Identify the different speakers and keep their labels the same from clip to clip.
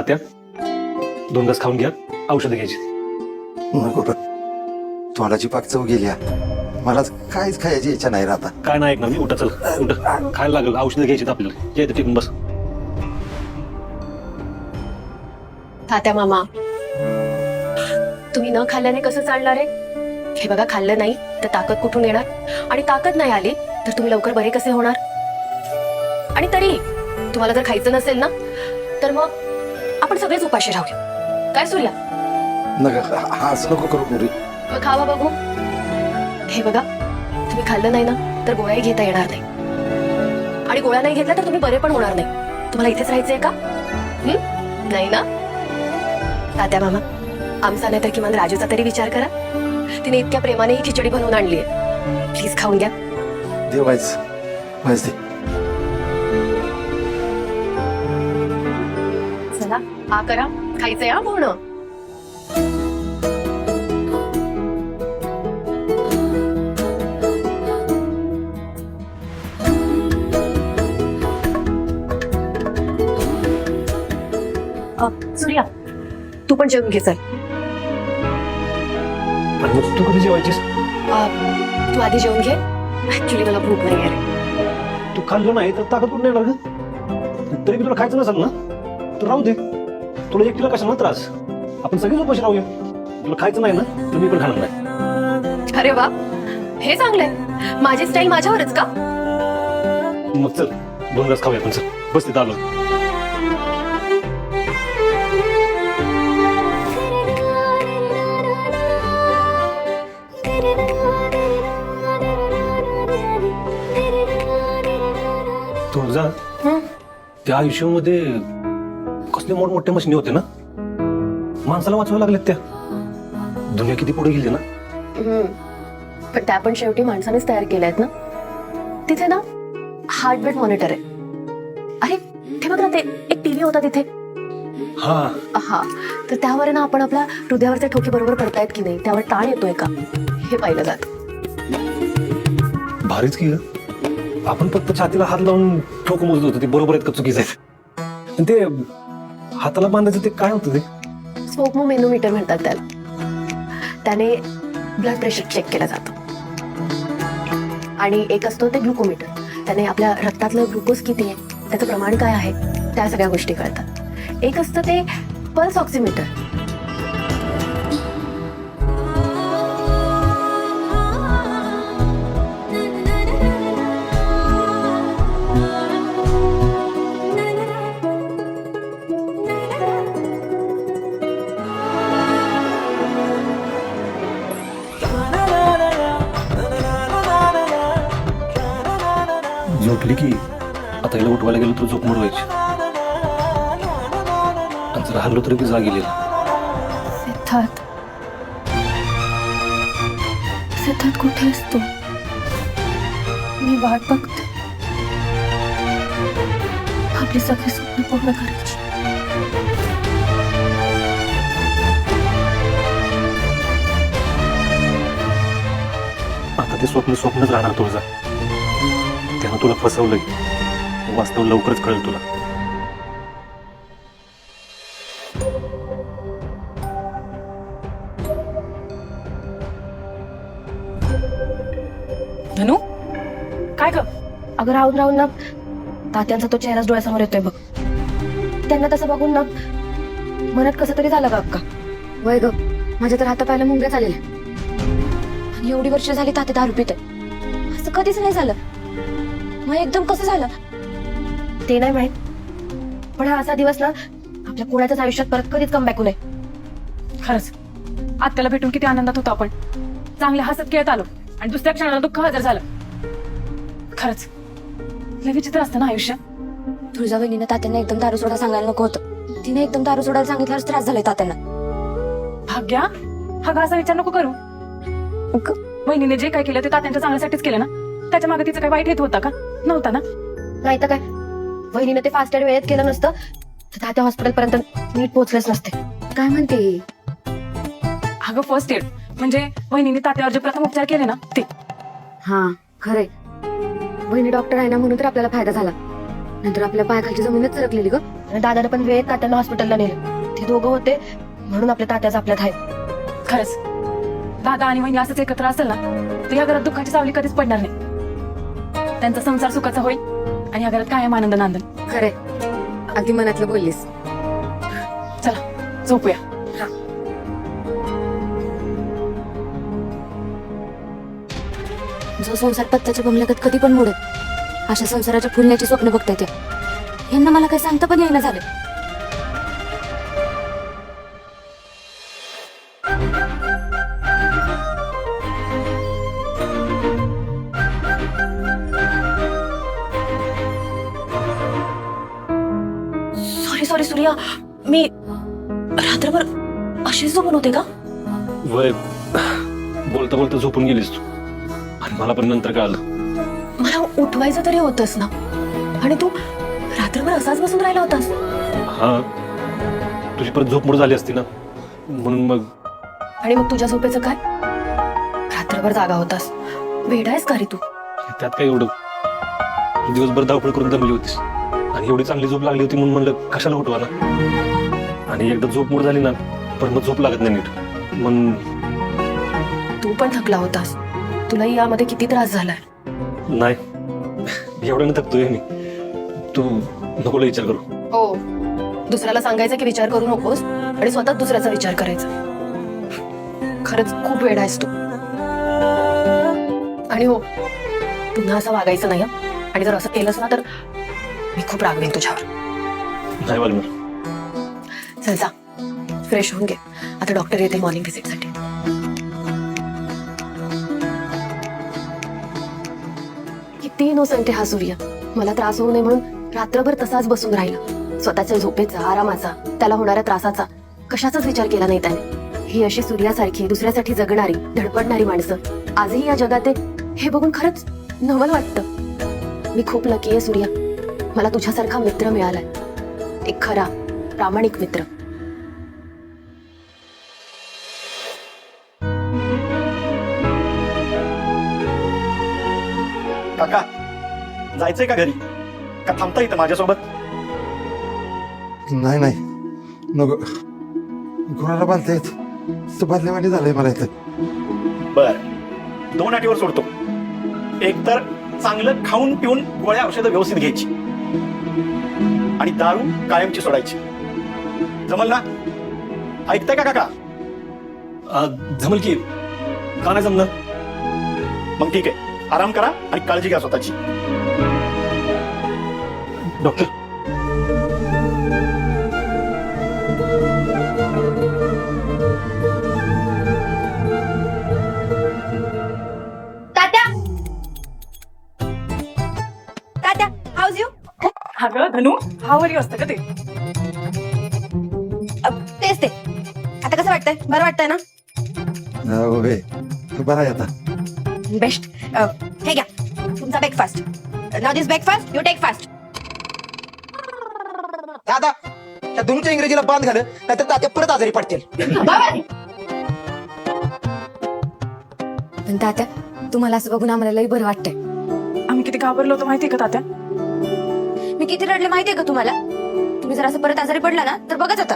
Speaker 1: तात्या. दोन घास खाऊन घ्या. औषधं घ्यायची.
Speaker 2: नको ग. तोंडाची पाक चव गेल्या मला काहीच खायची इच्छा नाही राहता.
Speaker 1: काय नाही ऐकणार मी. उठा चल. उठ. खायला लागेल. औषधं घ्यायची आपल्याला. जे टिकून बस.
Speaker 3: तात्या मामा तुम्ही न खाल्ल्याने कसं चालणार आहे? हे बघा खाल्लं नाही तर ताकद कुठून येणार? आणि ताकद नाही आली तर तुम्ही लवकर बरे कसे होणार? आणि तरी तुम्हाला जर खायचं नसेल ना तर मग आपण सगळेच उपाशी राहूया. काय सूर्या?
Speaker 2: नका हा असं नको करू पुरी.
Speaker 3: मग खावा बघू. हे बघा तुम्ही खाल्लं नाही ना तर गोळ्याही घेता येणार नाही. आणि गोळ्या नाही घेतल्या तर तुम्ही बरे पण होणार नाही. तुम्हाला इथेच राहायचंय का? हं? नाही ना? तात्या मामा आमचा नाही तर किमान राजूचा तरी विचार करा. तिने इतक्या प्रेमाने ही खिचडी बनवून आणली आहे प्लीज खाऊन घ्या.
Speaker 2: दे व्हायच व्हायच दे
Speaker 3: हा करा खायचंय हा पूर्ण. अ, सूर्या तू पण जेवून घे चल.
Speaker 1: आणि मग तू कधी जेवायचीस?
Speaker 3: अ, तू आधी जेवून घे. ऍक्च्युली मला भूक नाही आहे.
Speaker 1: तू खाल्लो नाही तर ताकद कुठून येणार ग तरी बी तुला खायचं नसेल ना? तर राहू दे. तुला एकटीला कशाला त्रास? आपण सगळेच उपाशी राहूया. तुला खायचं नाही ना तर मी पण खाणार नाही.
Speaker 3: अरे वा हे चांगलंय. माझी स्टाईल माझ्यावरच का?
Speaker 1: मग चल दोन घास खाऊया आपण चल. बस तिथं आलो
Speaker 3: हं?
Speaker 1: त्या आयुष्यामध्ये कसले मोठमोठे मशिनी होते ना? माणसाला वाचवायला लागलेत त्या. दुनिया किती पुढे गेली ना?
Speaker 3: हम्म. पण त्या पण शेवटी माणसानेच तयार केल्या आहेत ना? तिथे ना हार्टबीट मॉनिटर आहे. अरे ते बघ ना ते एक टीव्ही होता तिथे.
Speaker 1: हा.
Speaker 3: हा. तर त्यावर आहे ना आपण आपल्या हृदयावरचे ठोके बरोबर पडतायत की नाही त्यावर ताण येतोय का? हे पाहिलं जात.
Speaker 1: भारीच की ग. आपण फक्त छातीला हात लावून ठोक मोजत होतो ते बरोबर आहेत का चुकीचं आहेत? आणि ते हाताला बांधायचं ते काय होतं ते?
Speaker 3: स्मोकमो मेनोमीटर म्हणतात त्याला. त्याने ब्लड प्रेशर चेक केलं जातं. आणि एक असतो ते ग्लुकोमीटर त्याने आपल्या रक्तातलं ग्लुकोज किती आहे त्याचं प्रमाण काय आहे त्या सगळ्या गोष्टी कळतात. एक असतं ते पल्स ऑक्सिमीटर
Speaker 1: हल्लो तरी ती जाग
Speaker 3: सिद्धार्थ. सिद्धार्थ कुठे असतो मी वाट बघते. आपली सगळी स्वप्न पूर्ण करायची
Speaker 1: आता ते स्वप्न स्वप्नच राहणार तुळजा त्यानं तुला फसवलंय. वास्तव लवकरच कळेल तुला.
Speaker 4: धनु? काय ग?
Speaker 3: अगं राहून राहून ना तात्यांचा तो चेहराच डोळ्यासमोर येतोय बघ. त्यांना तसं बघून ना मनात कसं तरी झालं ग अक्का. वय ग माझ्या तर हाता पायला मुंग्या झालेल्या. आणि एवढी वर्ष झाली ताते दारू पित असं कधीच नाही झालं. मग एकदम कसं झालं? ते नाही माहीत. पण हा असा दिवस ना आपल्या कोणाच्याच आयुष्यात परत कधीच कम बॅक नये.
Speaker 4: खरंच. आत्याला भेटून किती आनंदात होतो आपण. चांगले हसत खेळत आलो. आणि दुसऱ्या क्षणाला दुःख हजर झालं. खरंच लय विचित्र असतं ना आयुष्य.
Speaker 5: तुळजा बहिणीनं तात्यांना एकदम दारू सोडा सांगायला नको होतं. तिने एकदम दारू सोडायला सांगितल्यावर त्रास झालाय तात्यांना.
Speaker 4: भाग्या हा का असा विचार नको करू. वहिनीने जे काय केलं ते तात्यांच्या चांगल्यासाठीच केलं ना? त्याच्यामागे तिचं काय वाईट हेतू होता का? नव्हता ना?
Speaker 3: नाही तर काय? वहिनीनं ते फास्ट वेळेत केलं नसतं तर तात्या हॉस्पिटल पर्यंत नीट पोहोचलेच नसते. काय म्हणते?
Speaker 4: अगं फर्स्ट एड म्हणजे वहिनीने तात्यावर जे प्रथम उपचार केले ना ते.
Speaker 3: हा खरे बहिणी डॉक्टर आहे ना म्हणून तर आपल्याला फायदा झाला. नंतर आपल्या पायाखालची जमीनच सरकलेली ग. आणि दादाने पण वेळेत तात्यांना हॉस्पिटलला नेलं. ते दोघं होते म्हणून आपल्या तात्याच आपल्यात आहेत
Speaker 4: खरंच. दादा आणि वहिनी असंच एकत्र असेल ना तर या घरात दुःखाची सावली कधीच पडणार नाही. त्यांचा संसार सुखाचा होईल आणि या घरात कायम आनंद नांदन
Speaker 3: खरे अगदी मनातलं बोललीस.
Speaker 4: चला झोपूया.
Speaker 5: जो संसार पत्त्याच्या बंगल्यागत कधी पण मोडत. अशा संसाराच्या फुलण्याची स्वप्न बघता येते यांना मला काही सांगता पण येईना झालं.
Speaker 3: Sorry sorry Surya. मी रात्रभर अशीच झोपून होते का?
Speaker 1: वय बोलता बोलता झोपून गेलीस तू. आणि मला पण नंतर कळालं.
Speaker 3: मला उठवायचं तरी होतंस ना. आणि तू रात्रभर असाच बसून राहिला होतास.
Speaker 1: हा. तुझी परत झोपमोड झाली असती ना. म्हणून मग
Speaker 3: आणि मग तुझ्या झोपेचं काय? रात्रभर जागा होतास. वेडायस का रे तू?
Speaker 1: त्यात काय एवढं? दिवसभर धावपळ करून दमली होतीस. आणि एवढी चांगली झोप लागली होती म्हणून म्हणलं कशाला उठवा ना? आणि एकदा झोप मोड झाली ना पण मग झोप लागत नाही नीट. मग
Speaker 3: तू पण थकला होतास. तुलाही यामध्ये किती त्रास झालाय?
Speaker 1: नाही. एवढ्यानं थकतोय मी. तू नकोला विचार करू.
Speaker 3: हो. दुसऱ्याला सांगायचं की विचार करू नकोस आणि स्वतःच दुसऱ्याचा विचार करायचा. खरंच खूप वेळ आहेस तू. आणि हो पुन्हा असं वागायचं नाही हं? आणि जर असं केलंस ना तर मी खूप रागवेन तुझ्यावर. चल जा. फ्रेश होऊन घे. आता डॉक्टर येते मॉर्निंग व्हिजिटसाठी किती इनोसंट आहे हा सूर्य. मला त्रास होऊ नये म्हणून रात्रभर तसाच बसून राहिला. स्वतःच्या झोपेचा आरामाचा त्याला होणाऱ्या त्रासाचा कशाचाच विचार केला नाही त्याने. ही अशी सूर्यासारखी दुसऱ्यासाठी जगणारी धडपडणारी माणसं. आजही या जगात आहे हे बघून खरंच नवल वाटतं. मी खूप लकी आहे सूर्या. मला तुझ्यासारखा मित्र मिळालाय. एक खरा प्रामाणिक मित्र.
Speaker 6: काका जायचंय का घरी? का थांबता इथं माझ्यासोबत?
Speaker 2: नाही नाही. नको. कोणाला बांधता येत. तर बांधल्यावाणी झालंय मला इथं.
Speaker 6: बर. दोन अटीवर सोडतो. एक तर चांगलं खाऊन पिऊन गोळ्या औषधं व्यवस्थित घ्यायची. आणि दारू कायमची सोडायची. जमल ना? ऐकताय का काका?
Speaker 1: जमल की. का नाही जमणार
Speaker 6: मग ठीक आहे. आराम करा आणि काळजी घ्या स्वतःची.
Speaker 1: Doctor.
Speaker 5: Tatya. Tatya how's you
Speaker 4: अगं धनु हावरी असतं का ते?
Speaker 5: तेच ते. आता कसं वाटतंय? बरं वाटतंय ना?
Speaker 2: बरं आहे आता.
Speaker 5: बेस्ट हे घ्या तुमचा breakfast now this breakfast you take fast
Speaker 7: दादा त्या दोनच्या इंग्रजीला बांध घाल नाहीतर तात्या परत आजारी पडतील.
Speaker 5: पण तात्या तुम्हाला असं बघून आम्हाला लई बरं वाटतंय.
Speaker 4: आम्ही किती घाबरलो होतो माहितीये का तात्या?
Speaker 5: मी किती रडले माहितीये का तुम्हाला? तुम्ही जर असं परत आजारी पडला ना तर बघत होता.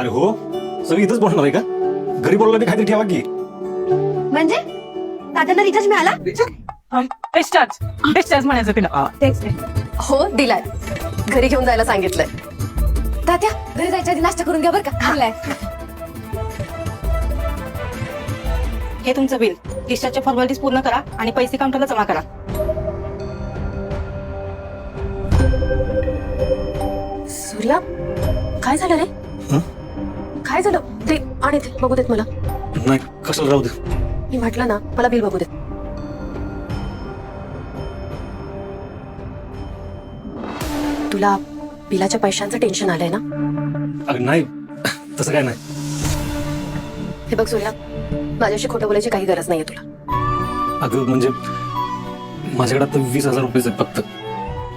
Speaker 1: अरे हो सगळी इथंच बोलणार आहे का? घरी बोलला काहीतरी ठेवा की.
Speaker 5: म्हणजे? तात्यांना रिचार्ज मिळाला?
Speaker 4: डिस्चार्ज डिस्चार्ज म्हणायचं तिला. तेच
Speaker 3: हो दिलाय. घरी घेऊन जायला सांगितलंय.
Speaker 5: तात्या घरी जायच्या आधी नाश्ता करून घ्या बरं का. खाल्लाय
Speaker 8: हे तुमचं बिल डिस्चार्जच्या फॉर्मॅलिटीज पूर्ण करा आणि पैसे काउंटरला जमा करा.
Speaker 3: सूर्या काय झालं रे? काय झालं? ते आणि ते बघू देत मला.
Speaker 1: नाही कशाला राहू दे.
Speaker 3: मी म्हटलं ना मला बिल बघू देत तुला बिलाच्या पैशांचं टेन्शन आलंय ना?
Speaker 1: अगं नाही. तसं काय नाही.
Speaker 3: हे बघ सूर्या माझ्याशी खोटं बोलायची काही गरज नाहीये तुला.
Speaker 1: अगं म्हणजे माझ्याकडे आता वीस हजार रुपये आहेत फक्त.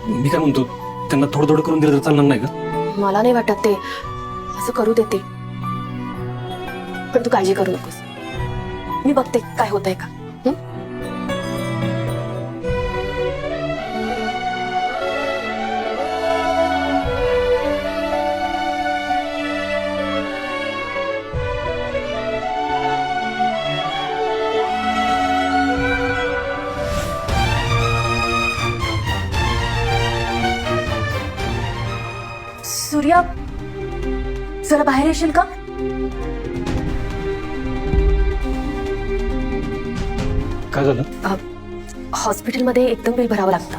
Speaker 1: मी काय म्हणतो त्यांना थोडं थोडं करून दिलं तर चालणार नाही का?
Speaker 3: मला नाही वाटत ते असं करू देते पण तू काळजी करू नकोस. मी बघते काय होत आहे का
Speaker 5: सूर्या जरा बाहेर येशील का?
Speaker 1: काय झालं?
Speaker 3: अ, हॉस्पिटलमध्ये एकदम बिल भरावं लागतं.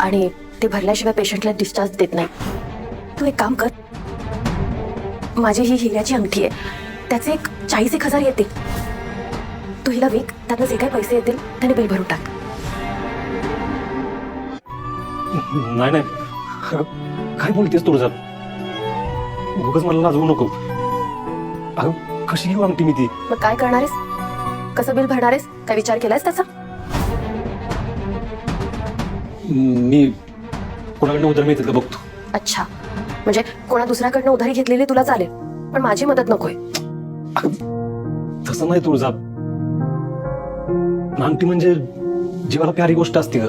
Speaker 3: आणि ते भरल्याशिवाय पेशंटला डिस्चार्ज देत नाही. तू एक काम कर. माझी ही हिऱ्याची अंगठी आहे. त्याचे एक चाळीस एक हजार येतील. तू हिला विक त्यातनं जे काही पैसे येतील त्याने बिल भरून टाक.
Speaker 1: नाही नाही. अगं, काय बोलतेस तुझं उगाच मला लाजवू नको. अगं कशी घेऊ अंगठी मी ती?
Speaker 3: मग काय करणार आहेस? कसं बिल भरणार आहेस? काय विचार केलायस त्याचा?
Speaker 1: मी कोणाकडनं उदर मिळतील का बघतो.
Speaker 3: अच्छा. म्हणजे कोणा दुसऱ्याकडनं उधारी घेतलेली तुला चालेल पण माझी मदत नकोय.
Speaker 1: तसं नाही तुळजा अंगठी म्हणजे जीवाला प्यारी गोष्ट असते ग.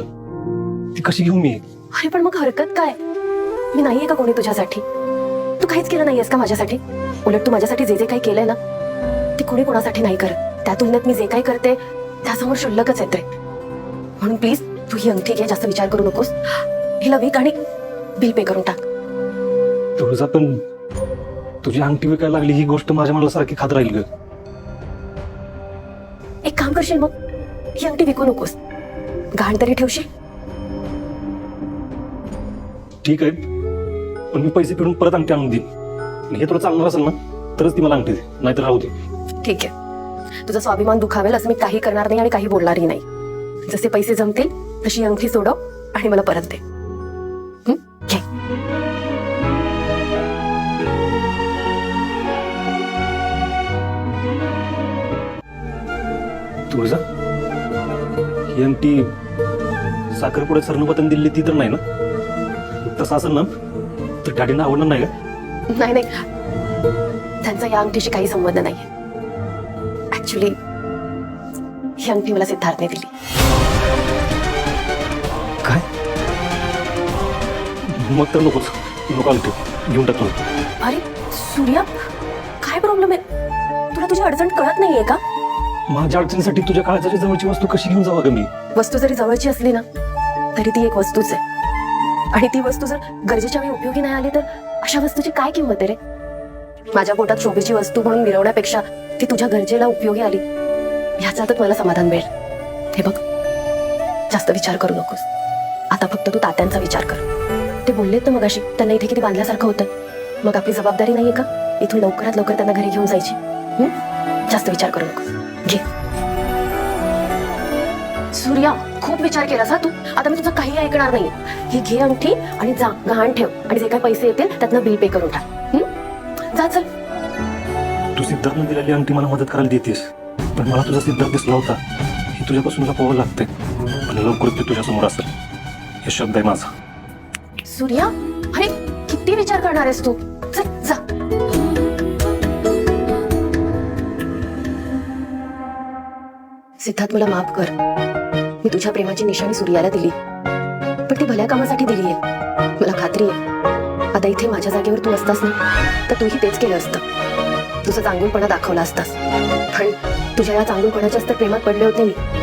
Speaker 1: ती कशी घेऊ मी
Speaker 3: अरे पण मग हरकत काय? मी नाहीये का कोणी तुझ्यासाठी? तू काहीच केलं नाहीयेस का माझ्यासाठी? उलट तू माझ्यासाठी जे जे काही केलंय ना कोणी कोणासाठी नाही करत. त्या तुलनेत मी जे काही करते त्यासमोर शुल्लकच येते म्हणून प्लीज तू ही अंगठी घे जास्त विचार करू नकोस. हिला विक आणि बिल पे करून टाक.
Speaker 1: तुळजा पण तुझी अंगठी विकायला लागली ही गोष्ट माझ्या मला सारखी खात राहील ग.
Speaker 3: एक काम करशील मग? ही अंगठी विकू नकोस. घाण तरी ठेवशील?
Speaker 1: ठीक आहे. पण मी पैसे फिरून परत अंगठी आणून देईन. हे तुला चांगलं असेल ना तरच ती मला अंगठी दे. नाहीतर राहू दे.
Speaker 3: ठीक आहे. तुझा स्वाभिमान दुखावेल असं मी काही करणार नाही आणि काही बोलणारही नाही. जसे पैसे जमतील तशी अंगठी सोडव आणि मला परत दे.
Speaker 1: तुळजा ही अंगठी साखरपुड्यात सरनपतन दिली ती तर नाही ना? तसं असेल ना तर डॅडींना आवडणार नाही का?
Speaker 3: नाही नाही. त्यांचा या अंगठीशी काही संबंध नाहीये. ऍक्च्युली ही अंगठी मला सिद्धार्थने दिली
Speaker 1: काय? मग तर नकोच. नको अंगठी घेऊन टाक तुला
Speaker 3: अरे सूर्या काय प्रॉब्लेम आहे? तुला तुझी अडचण कळत नाहीये का?
Speaker 1: माझ्या अडचणीसाठी तुझ्या काळजाच्या जवळची वस्तू कशी घेऊन जावा ग मी?
Speaker 3: वस्तू जरी जवळची असली ना तरी ती एक वस्तूच आहे. आणि ती वस्तू जर गरजेच्या वेळी उपयोगी नाही आली तर अशा वस्तूची काय किंमत आहे रे? माझ्या पोटात शोभेची वस्तू म्हणून मिरवण्यापेक्षा ती तुझ्या गरजेला उपयोगी आली. ह्याचा तर मला समाधान मिळेल. हे बघ जास्त विचार करू नकोस. आता फक्त तू तात्यांचा विचार कर. ते बोललेत ना मगाशी त्यांना इथे किती बांधल्यासारखं होतं. मग आपली जबाबदारी नाहीये का? इथून लवकरात लवकर त्यांना घरी घेऊन जायची. जास्त विचार करू नकोस. घे. सूर्या खूप विचार केलास हा तू? आता मी तुझं काही ऐकणार नाही ही घे अंगठी आणि जा गहाण ठेव. आणि जे काही पैसे येतील त्यातनं बिल पे करून टाक. जा चल.
Speaker 1: तू सिद्धार्थने दिलेली अंगठी मला मदत करायला देतेस. पण मला तुझा सिद्धार्थ दिसला होता. हे तुझ्यापासून लपवावं लागतंय. पण लवकर ते तुझ्यासमोर असेल. हे शब्द आहे माझा.
Speaker 3: सूर्या अरे किती विचार करणार आहेस तू? चल जा. सिद्धार्थ मला माफ कर. मी तुझ्या प्रेमाची निशाणी सूर्याला दिली. पण ती भल्या कामासाठी दिली आहे मला खात्री आहे. आता इथे माझ्या जागेवर तू असतास ना तर तूही तेच केलं असतं. तुझा चांगुलपणा दाखवला असतास पण तुझ्या या चांगुलपणाच्याच तर प्रेमात पडले होते मी.